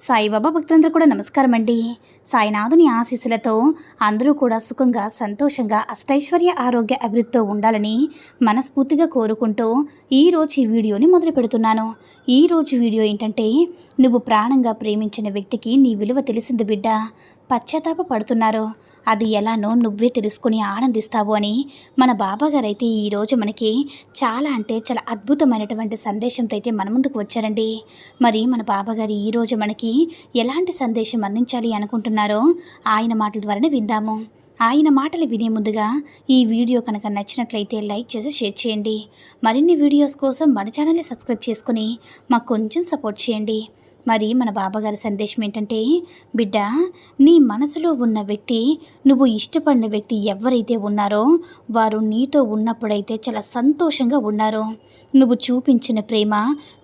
సాయిబాబా భక్తులందరూ కూడా నమస్కారం అండి సాయినాథుని ఆశీస్సులతో అందరూ కూడా సుఖంగా సంతోషంగా అష్టైశ్వర్య ఆరోగ్య అభివృద్ధితో ఉండాలని మనస్ఫూర్తిగా కోరుకుంటూ ఈరోజు ఈ వీడియోని మొదలు పెడుతున్నాను. ఈరోజు వీడియో ఏంటంటే నువ్వు ప్రాణంగా ప్రేమించిన వ్యక్తికి నీ విలువ తెలిసింది బిడ్డ పశ్చాత్తాప పడుతున్నారు అది ఎలానో నువ్వే తెలుసుకుని ఆనందిస్తావు అని మన బాబాగారు అయితే ఈరోజు మనకి చాలా అంటే చాలా అద్భుతమైనటువంటి సందేశంతో అయితే మన ముందుకు వచ్చారండి. మరి మన బాబాగారు ఈరోజు మనకి ఎలాంటి సందేశం అందించాలి అనుకుంటున్నారో ఆయన మాటల ద్వారానే విందాము. ఆయన మాటలు వినే ముందుగా ఈ వీడియో కనుక నచ్చినట్లయితే లైక్ చేసి షేర్ చేయండి. మరిన్ని వీడియోస్ కోసం మన ఛానల్ని సబ్స్క్రైబ్ చేసుకుని మాకు కొంచెం సపోర్ట్ చేయండి. మరి మన బాబాగారి సందేశం ఏంటంటే బిడ్డ నీ మనసులో ఉన్న వ్యక్తి నువ్వు ఇష్టపడిన వ్యక్తి ఎవరైతే ఉన్నారో వారు నీతో ఉన్నప్పుడైతే చాలా సంతోషంగా ఉన్నారు. నువ్వు చూపించిన ప్రేమ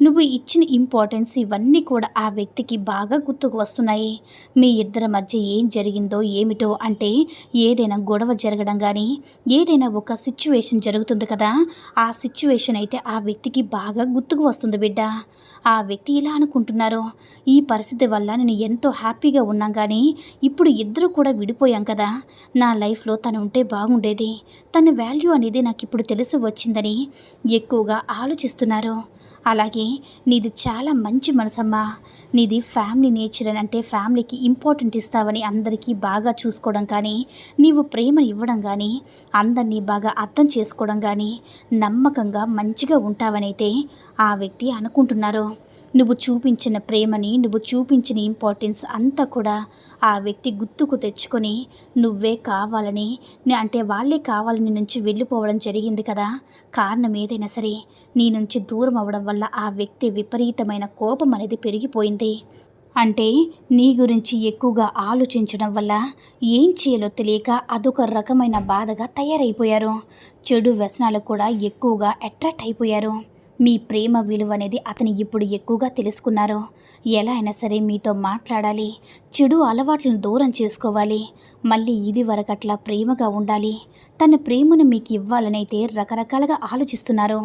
నువ్వు ఇచ్చిన ఇంపార్టెన్స్ ఇవన్నీ కూడా ఆ వ్యక్తికి బాగా గుర్తుకు వస్తున్నాయి. మీ ఇద్దరి మధ్య ఏం జరిగిందో ఏమిటో అంటే ఏదైనా గొడవ జరగడం కానీ ఏదైనా ఒక సిచ్యువేషన్ జరుగుతుంది కదా ఆ సిచ్యువేషన్ అయితే ఆ వ్యక్తికి బాగా గుర్తుకు వస్తుంది బిడ్డ. ఆ వ్యక్తి ఇలా అనుకుంటున్నారు? ఈ పరిస్థితి వల్ల నేను ఎంతో హ్యాపీగా ఉన్నాం కానీ ఇప్పుడు ఇద్దరు కూడా విడిపోయాం కదా. నా లైఫ్లో తను ఉంటే బాగుండేది. తన వాల్యూ అనేది నాకు ఇప్పుడు తెలిసి వచ్చిందని ఎక్కువగా ఆలోచిస్తున్నారు. అలాగే నీది చాలా మంచి మనసమ్మా. నీది ఫ్యామిలీ నేచర్ అని అంటే ఫ్యామిలీకి ఇంపార్టెంట్ ఇస్తావని అందరికీ బాగా చూసుకోవడం కానీ నీవు ప్రేమను ఇవ్వడం కానీ అందరినీ బాగా అర్థం చేసుకోవడం కానీ నమ్మకంగా మంచిగా ఉంటావనైతే ఆ వ్యక్తి అనుకుంటున్నారు. నువ్వు చూపించిన ప్రేమని నువ్వు చూపించిన ఇంపార్టెన్స్ అంతా కూడా ఆ వ్యక్తి గుర్తుకు తెచ్చుకొని నువ్వే కావాలని అంటే వాళ్ళే కావాలని నుంచి వెళ్ళిపోవడం జరిగింది కదా. కారణం ఏదైనా సరే నీ నుంచి దూరం అవ్వడం వల్ల ఆ వ్యక్తి విపరీతమైన కోపం అనేది పెరిగిపోయింది. అంటే నీ గురించి ఎక్కువగా ఆలోచించడం వల్ల ఏం చేయాలో తెలియక అదొక రకమైన బాధగా తయారైపోయారు. చెడు వ్యసనాలకు కూడా ఎక్కువగా అట్రాక్ట్ అయిపోయారు. మీ ప్రేమ విలువ అనేది అతను ఇప్పుడు ఎక్కువగా తెలుసుకున్నారు. ఎలా అయినా సరే మీతో మాట్లాడాలి. చెడు అలవాట్లను దూరం చేసుకోవాలి. మళ్ళీ ఇది వరకట్లా ప్రేమగా ఉండాలి. తన ప్రేమను మీకు ఇవ్వాలనైతే రకరకాలుగా ఆలోచిస్తున్నారు.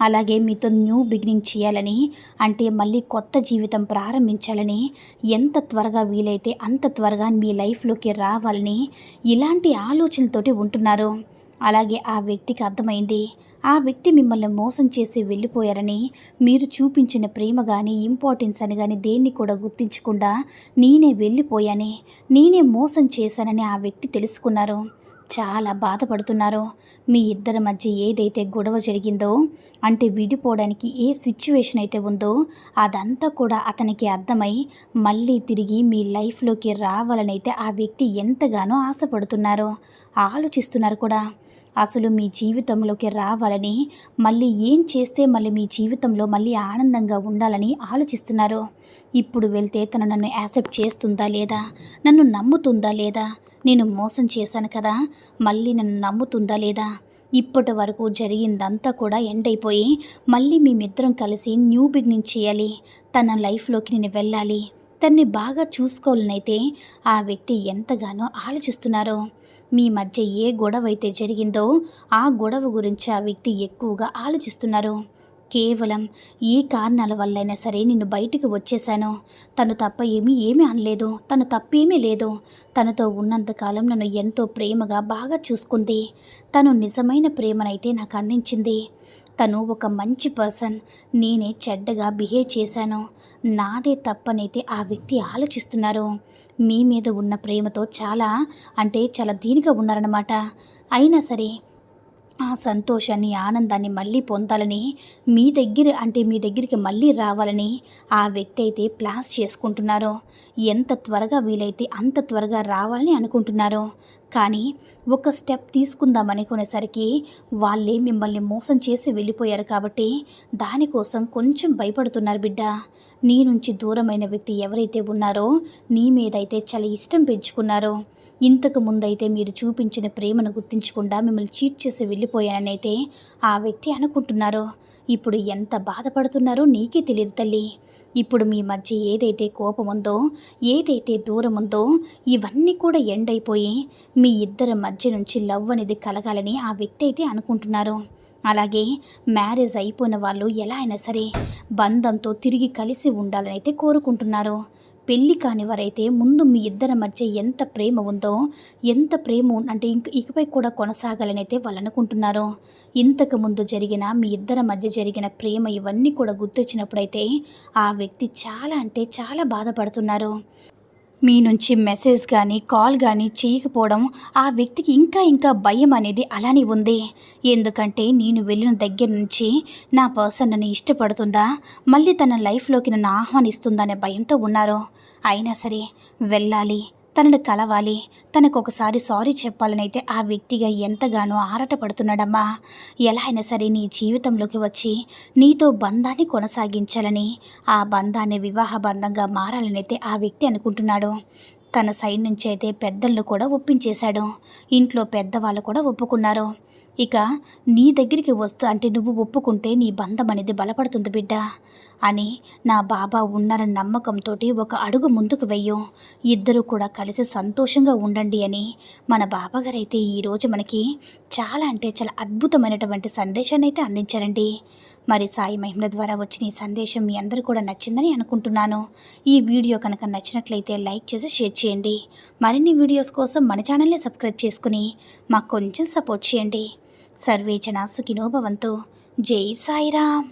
అలాగే మీతో న్యూ బిగినింగ్ చేయాలని అంటే మళ్ళీ కొత్త జీవితం ప్రారంభించాలని ఎంత త్వరగా వీలైతే అంత త్వరగా మీ లైఫ్లోకి రావాలని ఇలాంటి ఆలోచనలతోటి ఉంటున్నారు. అలాగే ఆ వ్యక్తికి అర్థమైంది. ఆ వ్యక్తి మిమ్మల్ని మోసం చేసి వెళ్ళిపోయారని మీరు చూపించిన ప్రేమ కానీ ఇంపార్టెన్స్ అని కానీ దేన్ని కూడా గుర్తించకుండా నేనే వెళ్ళిపోయాని నేనే మోసం చేశానని ఆ వ్యక్తి తెలుసుకున్నారు. చాలా బాధపడుతున్నారు. మీ ఇద్దరి మధ్య ఏదైతే గొడవ జరిగిందో అంటే విడిపోవడానికి ఏ సిచ్యువేషన్ అయితే ఉందో అదంతా కూడా అతనికి అర్థమై మళ్ళీ తిరిగి మీ లైఫ్లోకి రావాలనైతే ఆ వ్యక్తి ఎంతగానో ఆశపడుతున్నారు. ఆలోచిస్తున్నారు కూడా. అసలు మీ జీవితంలోకి రావాలని మళ్ళీ ఏం చేస్తే మళ్ళీ మీ జీవితంలో మళ్ళీ ఆనందంగా ఉండాలని ఆలోచిస్తున్నారు? ఇప్పుడు వెళ్తే తను నన్ను యాక్సెప్ట్ చేస్తుందా లేదా? నన్ను నమ్ముతుందా లేదా? నేను మోసం చేశాను కదా మళ్ళీ నన్ను నమ్ముతుందా లేదా? ఇప్పటి వరకు జరిగిందంతా కూడా ఎండ్ అయిపోయి మళ్ళీ మేమిద్దరం కలిసి న్యూ బిగినింగ్ చేయాలి. తన లైఫ్లోకి నేను వెళ్ళాలి. తన్ని బాగా చూసుకోవాలనైతే ఆ వ్యక్తి ఎంతగానో ఆలోచిస్తున్నారు. మీ మధ్య ఏ గొడవ అయితే జరిగిందో ఆ గొడవ గురించి ఆ వ్యక్తి ఎక్కువగా ఆలోచిస్తున్నారు. కేవలం ఏ కారణాల వల్లైనా సరే నిన్ను బయటికి వచ్చేశాను. తను తప్ప ఏమీ ఏమీ అనలేదు. తను తప్పేమీ లేదు. తనతో ఉన్నంతకాలం నన్ను ఎంతో ప్రేమగా బాగా చూసుకుంది. తను నిజమైన ప్రేమనైతే నాకు అందించింది. తను ఒక మంచి పర్సన్. నేనే చెడ్డగా బిహేవ్ చేశాను. నాదే తప్పనైతే ఆ వ్యక్తి ఆలోచిస్తున్నారు. మీ మీద ఉన్న ప్రేమతో చాలా అంటే చాలా దీనిగా ఉన్నారన్నమాట. అయినా సరే ఆ సంతోషాన్ని ఆనందాన్ని మళ్ళీ పొందాలని మీ దగ్గర అంటే మీ దగ్గరికి మళ్ళీ రావాలని ఆ వ్యక్తి అయితే ప్లాన్స్ చేసుకుంటున్నారు ఎంత త్వరగా వీలైతే అంత త్వరగా రావాలని అనుకుంటున్నారు. కానీ ఒక స్టెప్ తీసుకుందాం అనుకునేసరికి వాళ్ళే మిమ్మల్ని మోసం చేసి వెళ్ళిపోయారు కాబట్టి దానికోసం కొంచెం భయపడుతున్నారు బిడ్డ. నీ నుంచి దూరమైన వ్యక్తి ఎవరైతే ఉన్నారో నీ మీదైతే చాలా ఇష్టం పెంచుకున్నారో ఇంతకు ముందైతే మీరు చూపించిన ప్రేమను గుర్తించకుండా మిమ్మల్ని చీట్ చేసి వెళ్ళిపోయాననైతే ఆ వ్యక్తి అనుకుంటున్నారు? ఇప్పుడు ఎంత బాధపడుతున్నారో నీకే తెలియదు తల్లి. ఇప్పుడు మీ మధ్య ఏదైతే కోపం ఉందో ఏదైతే దూరం ఉందో ఇవన్నీ కూడా ఎండ్ అయిపోయి మీ ఇద్దరి మధ్య నుంచి లవ్ అనేది కలగాలని ఆ వ్యక్తి అయితే అనుకుంటున్నారు? అలాగే మ్యారేజ్ అయిపోయిన వాళ్ళు ఎలా అయినా సరే బంధంతో తిరిగి కలిసి ఉండాలని అయితే కోరుకుంటున్నారు? పెళ్ళి కాని వారైతే ముందు మీ ఇద్దరి మధ్య ఎంత ప్రేమ ఉందో ఎంత ప్రేమ అంటే ఇంక ఇకపై కూడా కొనసాగాలని అయితే వాళ్ళు అనుకుంటున్నారు. ఇంతకు ముందు జరిగిన మీ ఇద్దరి మధ్య జరిగిన ప్రేమ ఇవన్నీ కూడా గుర్తొచ్చినప్పుడైతే ఆ వ్యక్తి చాలా అంటే చాలా బాధపడుతున్నారు. మీ నుంచి మెసేజ్ కానీ కాల్ కానీ చేయకపోవడం ఆ వ్యక్తికి ఇంకా ఇంకా భయం అనేది అలానే ఉంది. ఎందుకంటే నేను వెళ్ళిన దగ్గర నుంచి నా పర్సన్ నన్ను ఇష్టపడుతుందా? మళ్ళీ తన లైఫ్లోకి నన్ను ఆహ్వానిస్తుందనే భయంతో ఉన్నారు. అయినా సరే వెళ్ళాలి. తనను కలవాలి. తనకు ఒకసారి సారీ చెప్పాలనైతే ఆ వ్యక్తిగా ఎంతగానో ఆరాటపడుతున్నాడమ్మా. ఎలా అయినా సరే నీ జీవితంలోకి వచ్చి నీతో బంధాన్ని కొనసాగించాలని ఆ బంధాన్ని వివాహ బంధంగా మారాలనైతే ఆ వ్యక్తి అనుకుంటున్నాడు. తన సైడ్ నుంచి అయితే పెద్దలను కూడా ఒప్పించేశాడు. ఇంట్లో పెద్దవాళ్ళు కూడా ఒప్పుకున్నారు. ఇక నీ దగ్గరికి వస్తా అంటే నువ్వు ఒప్పుకుంటే నీ బంధం అనేది బలపడుతుంది బిడ్డ అని నా బాబా ఉన్నారన్న నమ్మకంతో ఒక అడుగు ముందుకు వెయ్యు. ఇద్దరు కూడా కలిసి సంతోషంగా ఉండండి అని మన బాబాగారు అయితే ఈరోజు మనకి చాలా అంటే చాలా అద్భుతమైనటువంటి సందేశాన్ని అయితే అందించారండి. మరి సాయి మహిమల ద్వారా వచ్చిన ఈ సందేశం మీ అందరూ కూడా నచ్చిందని అనుకుంటున్నాను. ఈ వీడియో కనుక నచ్చినట్లయితే లైక్ చేసి షేర్ చేయండి. మరిన్ని వీడియోస్ కోసం మన ఛానల్ని సబ్స్క్రైబ్ చేసుకుని మాకు కొంచెం సపోర్ట్ చేయండి. సర్వే సుఖినోభవంతో జై సాయిరామ్.